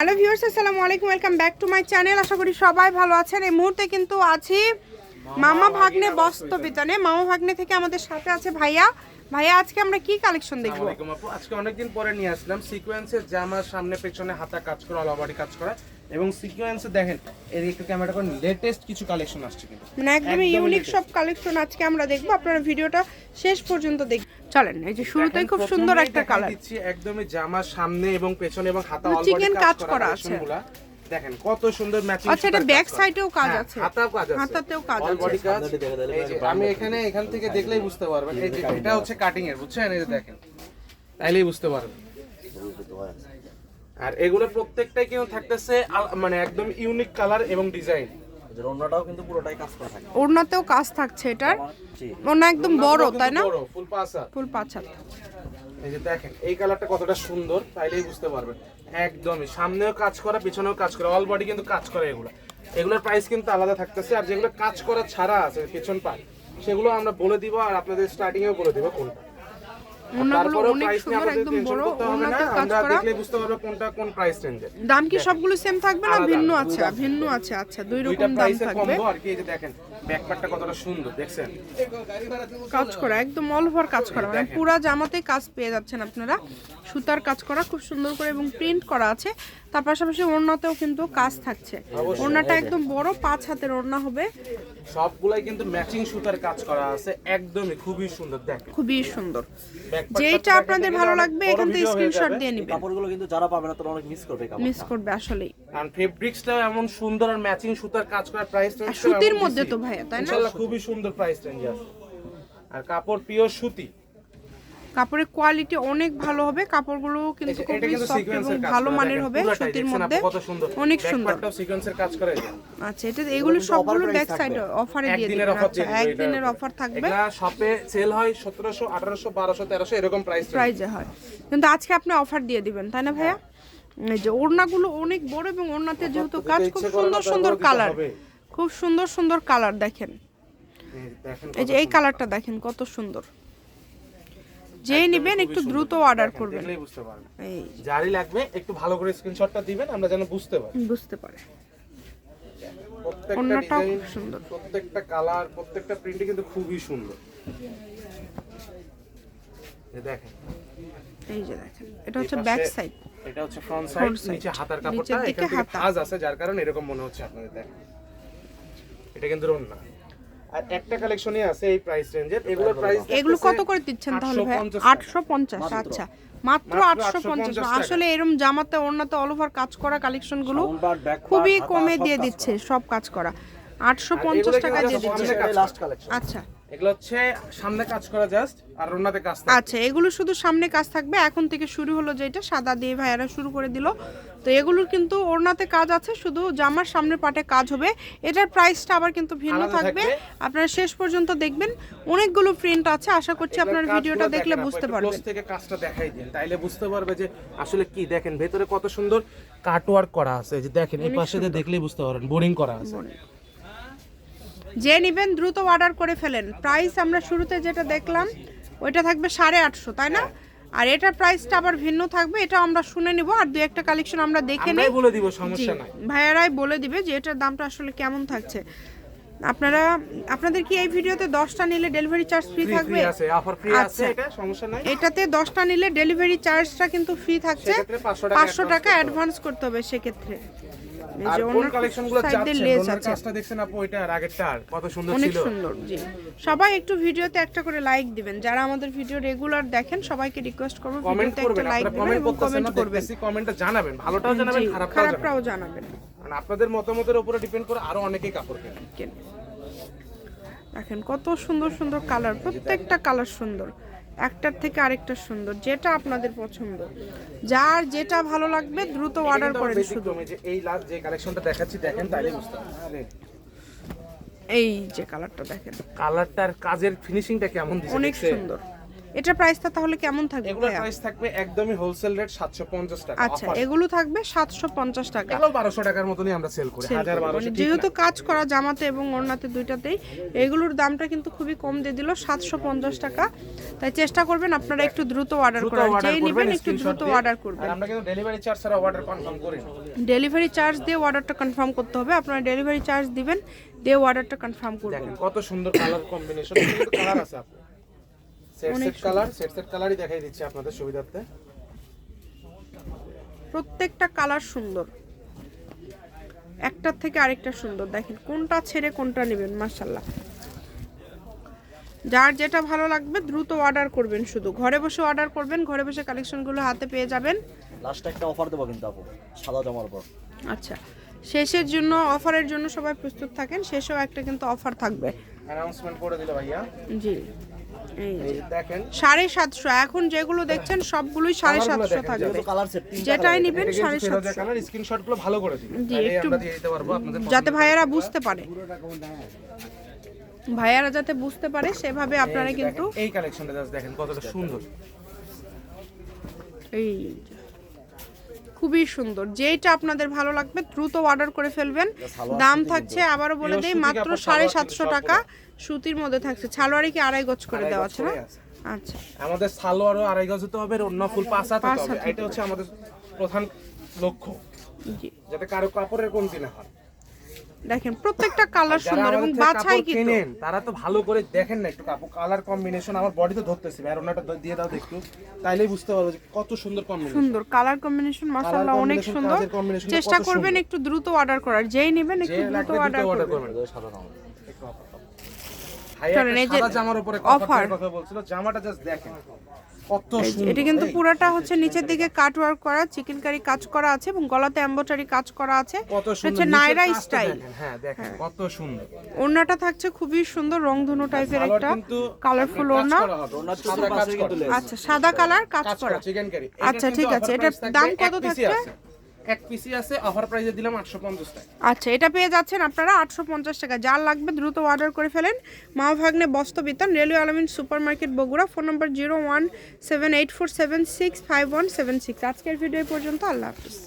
Hello viewers আসসালামু আলাইকুম welcome back to my channel. আশা করি সবাই ভালো আছেন। এই মুহূর্তে কিন্তু আছি মামা ভাগ্নে বস্ত্র বিতানে মামা ভাগ্নে থেকে আমাদের সাথে আছে ভাইয়া। ভাইয়া আজকে আমরা কি কালেকশন দেখব? আসসালামাইকুম আপু। আজকে অনেকদিন পরে নিয়ে আসলাম। সিকোয়েন্সের জামা সামনে পেছনে হাতা কাজ করা অল ওভারই কাজ করা এবং সিকোয়েন্সে দেখেন এর একটু ক্যামেরা করে লেটেস্ট কিছু কালেকশন আসছে কিন্তু। মানে একদমই ইউনিক সব কালেকশন আজকে আমরা দেখব। আপনারা ভিডিওটা শেষ পর্যন্ত দেখ চলেন এই যে শুরুতেই খুব সুন্দর একটা কালার দিচ্ছি একদমই জামা সামনে এবং পেছনে এবং হাতা পুরো অল chicken বডি কাজ কাজ করা আছে। দেখেন কত সুন্দর ম্যাচিং আচ্ছা এটা ব্যাক সাইডেও কাজ আছে। হাতাও কাজ আছে। হাতাতেও কাজ আছে। বডি কাজ এই যে আমি এখানে এখান থেকে দেখলেই বুঝতে পারবেন। এই যে এটা হচ্ছে কাটিং এর বুঝছেন? এই যে দেখেন। তাইলেই বুঝতে পারবেন। আর এগুলো প্রত্যেকটাই কিন্তু থাকতেছে মানে একদম ইউনিক কালার এবং ডিজাইন যে রন্নাটাও কিন্তু পুরোটাই কাজ করা থাকে। ওড়নাতেও কাজ থাকছে এটার। ওড়না একদম বড় তাই না? ফুল পাসা ফুল হাত এই যে দেখেন এই কালারটা কতটা সুন্দর তাইলেই বুঝতে পারবেন। একদমই সামনেও কাজ করা পিছনেও কাজ করা অল বডি কিন্তু কাজ করে এগুলো। এগুলোর প্রাইস কিন্তু আলাদা থাকতেছে আর যেগুলো কাজ করা ছাড়া আছে পেছন পাট সেগুলো আমরা বলে দিব আর আপনাদের স্টার্টিং এও বলে দিব কোনটা। তারপরেও অনেক প্রাইস নিয়ে সুন্দর টেনশন করতে হবে না। আমরা দেখলে বুঝতে পারব কোনটা কোন প্রাইস রেঞ্জের দাম কি সবগুলো সেম থাকবে না? ভিন্ন আছে ভিন্ন আছে আচ্ছা দুই রকম দাম থাকবে। আর কি এই যে দেখেন ব্যাকপ্যাকটা কতটা সুন্দর দেখছেন? কাজ করা একদম অল ওভার কাজ করা মানে পুরা জামাতে কাজ পেয়ে যাচ্ছেন আপনারা। সুতার কাজ করা খুব সুন্দর করে এবং প্রিন্ট করা আছে। তার পাশাপাশি ওড়নাতেও কিন্তু কাজ থাকছে। ওড়নাটা একদম বড় পাঁচ হাতের ওড়না হবে। সবগুলাই কিন্তু ম্যাচিং সুতার কাজ করা আছে একদমই খুবই সুন্দর দেখ খুবই সুন্দর। দেখেন, আপনাদের ভালো লাগবে এখান থেকে স্ক্রিনশট। দিয়ে নেবেন। কাপড়গুলো কিন্তু যারা পাবে না তারা অনেক মিস করবে কাপড় মিস করবে আসলেই। কারণ ফেব্রিক্সটা এমন সুন্দর আর ম্যাচিং সুতার কাজ করা প্রাইস রেঞ্জ সুতির মধ্যে তো ভাইয়া তাই না? ইনশাআল্লাহ খুবই সুন্দর প্রাইস রেঞ্জ আছে। আর কাপড় পিওর সুতি। কাপড়ের কোয়ালিটি অনেক ভালো হবে কাপড়গুলো কিন্তু খুবই সফট এবং ভালো মানের হবে সুতির মধ্যে। অনেক সুন্দর। ব্যাকপার্টটাও সিকোয়েন্সের কাজ করে। এটা। আচ্ছা এটা এগুলো সবগুলো ব্যাক সাইড। অফারে দিয়ে দিবেন। আচ্ছা একদিনের অফার থাকবে। শপে সেল হয় সতেরোশো আঠারোশো বারোশো তেরোশো এরকম প্রাইস প্রাইজে হয়। কিন্তু আজকে আপনি অফার দিয়ে দিবেন তাই না ভাইয়া? এই যে ওড়নাগুলো অনেক বড় এবং ওড়নাতে যেহেতু কাজ খুব সুন্দর সুন্দর কালার খুব সুন্দর সুন্দর কালার দেখেন। এই যে এই কালারটা দেখেন কত সুন্দর। যে নেবেন একটু দ্রুত অর্ডার করবেন। দেখলেই বুঝতে পারবেন। এই যারই লাগবে একটু ভালো করে স্ক্রিনশটটা দিবেন আমরা যেন বুঝতে পারি। বুঝতে পারে। প্রত্যেকটা সুন্দর। প্রত্যেকটা কালার প্রত্যেকটা প্রিন্টই কিন্তু খুবই সুন্দর। দেখেন। এই যে দেখেন এটা হচ্ছে ব্যাক সাইড এটা হচ্ছে ফ্রন্ট সাইড নিচে হাতার কাপড়টা এখান থেকে আছে যার কারণে এরকম মনে হচ্ছে আপনাদের দেখেন। এটা কিন্তু রোন না। আর একটা কালেকশনই আছে এই প্রাইস রেঞ্জের এগুলোর প্রাইস এগুলো কত করে দিচ্ছেন তাহলে ভাই? 850 আটশো পঞ্চাশ আচ্ছা। মাত্র মাত্র আটশো পঞ্চাশ 850 আসলে এরম জামাতে ওড়নাতে অল ওভার কাজ করা কালেকশনগুলো খুবই কমে দিয়ে দিচ্ছে সব কাজ করা। আটশো আর পঞ্চাশ এগুলো টাকা দিয়ে দিচ্ছে। আচ্ছা। এগুলো হচ্ছে সামনে কাজ করা জাস্ট আর রোনাতে কাজ আচ্ছা এগুলো শুধু সামনে কাজ থাকবে এখন থেকে শুরু হলো যেটা সাদা দিয়ে ভাইয়ারা শুরু করে দিল। তো এগুলোর কিন্তু ওড়নাতে কাজ আছে শুধু জামার সামনে পাটে কাজ হবে। এটার প্রাইসটা আবার কিন্তু ভিন্ন থাকবে। আপনারা শেষ পর্যন্ত দেখবেন অনেকগুলো প্রিন্ট আছে আশা করছি আপনার ভিডিওটা দেখলে বুঝতে পারবেন। থেকে কাজটা দেখাই দিন তাইলে বুঝতে পারবে যে আসলে কি দেখেন ভেতরে কত সুন্দর কাট ওয়ার্ক করা আছে যে দেখেন এই পাশে দেখলেই বুঝতে পারবেন বোরিং করা আছে। যে নিবেন দ্রুত অর্ডার করে ফেলেন। প্রাইস আমরা শুরুতে যেটা দেখলাম ওইটা থাকবে সাড়ে আটশো তাই না? আর এটার প্রাইসটা আবার ভিন্ন থাকবে এটা আমরা শুনে নিব আর দু একটা কালেকশন আমরা দেখে নিই। বলে দিব সমস্যা নাই। ভাইয়ারাই বলে দিবে যে এটার দামটা আসলে কেমন থাকছে। আপনারা আপনাদের কি এই ভিডিওতে দশটা নিলে ডেলিভারি চার্জ ফ্রি থাকবে? আছে অফার ফ্রি আছে আচ্ছা। এটা সমস্যা নাই। এটাতে দশটা নিলে ডেলিভারি চার্জটা কিন্তু ফ্রি থাকছে। 500 টাকা পাঁচশো টাকা অ্যাডভান্স করতে হবে সেক্ষেত্রে। আর কোন কালেকশনগুলো চাচ্ছেন ওনার কাজটা দেখছেন আপু এটা আর আগেরটা আর? কত সুন্দর অনেক সুন্দর জি। সবাই একটু ভিডিওতে একটা করে লাইক দিবেন। যারা আমাদের ভিডিও রেগুলার দেখেন সবাইকে রিকোয়েস্ট করব ভিডিওতে একটা লাইক দিবেন কমেন্ট করবেন। কমেন্টটা জানাবেন ভালোটাও জানাবেন খারাপটাও জানাবেন। মানে আপনাদের মতামতের উপরে ডিপেন্ড করে আরও অনেকেই কাপড় কেনে কেন দেখেন কত সুন্দর সুন্দর কালার প্রত্যেকটা কালার সুন্দর। একটার থেকে আরেকটা সুন্দর যেটা আপনাদের পছন্দ। যার যেটা ভালো লাগবে দ্রুত অর্ডার করে করেন শুধু। এই লাস্ট যে কালেকশনটা দেখাচ্ছি দেখেন তাইলে বুঝতে এই যে কালারটা দেখেন। কালারটার কাজের ফিনিশিংটা কেমন দিছে অনেক সুন্দর। এটার প্রাইসটা তাহলে কেমন থাকবে এগুলোর প্রাইস থাকবে একদমই হোলসেল রেট সাতশো পঞ্চাশ টাকা আচ্ছা এগুলো থাকবে সাতশো পঞ্চাশ টাকা। এগুলো বারোশো টাকার মতনই আমরা সেল করি sell হাজার করব। বারোশো মানে যেহেতু কাজ করা জামাতে এবং ওড়নাতে দুইটাতেই এগুলোর দামটা কিন্তু খুবই কম দিয়ে দিল সাতশো পঞ্চাশ টাকা। তাই চেষ্টা করবেন আপনারা একটু দ্রুত অর্ডার করার যেই নেবেন একটু দ্রুত অর্ডার করবেন। আমরা কিন্তু ডেলিভারি চার্জ ছাড়া অর্ডার কনফার্ম করি। ডেলিভারি চার্জ দিয়ে অর্ডারটা কনফার্ম করতে হবে। আপনারা ডেলিভারি চার্জ দিবেন দিয়ে অর্ডারটা কনফার্ম করবেন। কত সুন্দর কালার কম্বিনেশন কালার আছে আপনার। Set set colour set set কালারই দেখাই দিচ্ছি আপনাদের সুবিধার্থে। প্রত্যেকটা কালার সুন্দর। একটার থেকে আরেকটা সুন্দর। দেখেন কোনটা ছেড়ে কোনটা নেবেন মাশাল্লাহ যার যেটা ভালো লাগবে দ্রুত অর্ডার করবেন শুধু। ঘরে বসে অর্ডার করবেন ঘরে বসে কালেকশনগুলো হাতে পেয়ে যাবেন। লাস্টে একটা অফার দেবো কিন্তু আপু সাদা জামার উপর। আচ্ছা। শেষের জন্য অফারের জন্য সবাই প্রস্তুত থাকেন শেষেও একটা কিন্তু অফার থাকবে। অ্যানাউন্সমেন্ট করে দিল ভাইয়া। জি। সাড়ে সাতশো। এখন যেগুলো দেখছেন সবগুলোই সাড়ে সাতশো থাকবে। যেটাই নেবেন সাড়ে সাতশো। ভালো করে দিন। একটু- যাতে ভাইয়ারা বুঝতে পারে। ভাইয়ারা যাতে বুঝতে পারে সেভাবে আপনারা কিন্তু এই কালেকশনটা জাস্ট দেখেন কতটা সুন্দর। এই খুবই সুন্দর। যেটা আপনাদের ভালো লাগবে দ্রুত অর্ডার করে ফেলবেন। দাম থাকছে আবারও বলে দেই মাত্র সাড়ে সাতশো টাকা। সুতির মধ্যে থাকছে। ছালোয়ারি কি আড়াই গজ করে দেওয়া আছে না? আচ্ছা। আমাদের সালোয়ারও আড়াই গজ হতে হবে আর অন্য ফুল পাঁচ হাত হতে হবে। এটা হচ্ছে আমাদের প্রধান লক্ষ্য। জি। যাতে কারও কাপড়ের কমতি না হয়। দেখেন প্রত্যেকটা কালার সুন্দর এবং বাছাই কিন্তু। কেনেন তারা তো ভালো করে দেখেন না একটু কাপড়। কালার কম্বিনেশন আমার বডি তো ধরতেছি আর ওনাটা দিয়ে দাও একটু তাইলেই বুঝতে পারব যে কত সুন্দর কম্বিনেশন সুন্দর কালার কম্বিনেশন মাশাআল্লাহ অনেক সুন্দর। চেষ্টা করবেন একটু দ্রুত অর্ডার করার। যেই নেবেন একটু দ্রুত অর্ডার করবেন করবেন সাদা জামা ভাই চলেন, এই যে। অফার। কথা বলছিল জামাটা জাস্ট দেখেন। এটা কিন্তু পুরোটা হচ্ছে নিচের দিকে কাট ওয়ার্ক করা চিকেন কারি কাজ করা আছে এবং গলাতে এমব্রয়ডারি কাজ করা আছে। কত এটা সুন্দর হচ্ছে নাইরা স্টাইল হ্যাঁ দেখেন কত সুন্দর। ওড়নাটা থাকছে খুবই সুন্দর রংধনু টাইপের একটা কালারফুল ওড়না। আচ্ছা সাদা কালার কাজ কারি আচ্ছা, ঠিক আছে, এটার দাম কত থাকছে? এক পিসি আছে অফার প্রাইসে দিলাম 850 টাকা। আচ্ছা এটা পেয়ে যাচ্ছেন আপনারা আটশো পঞ্চাশ টাকা। যার লাগবে দ্রুত অর্ডার করে ফেলেন। Ma Bhagne Bastrabitan railway Almin super market Bogura, phone number zero one seven eight four seven six five one seven six. আজকের ভিডিও পর্যন্ত, আল্লাহ হাফিজ।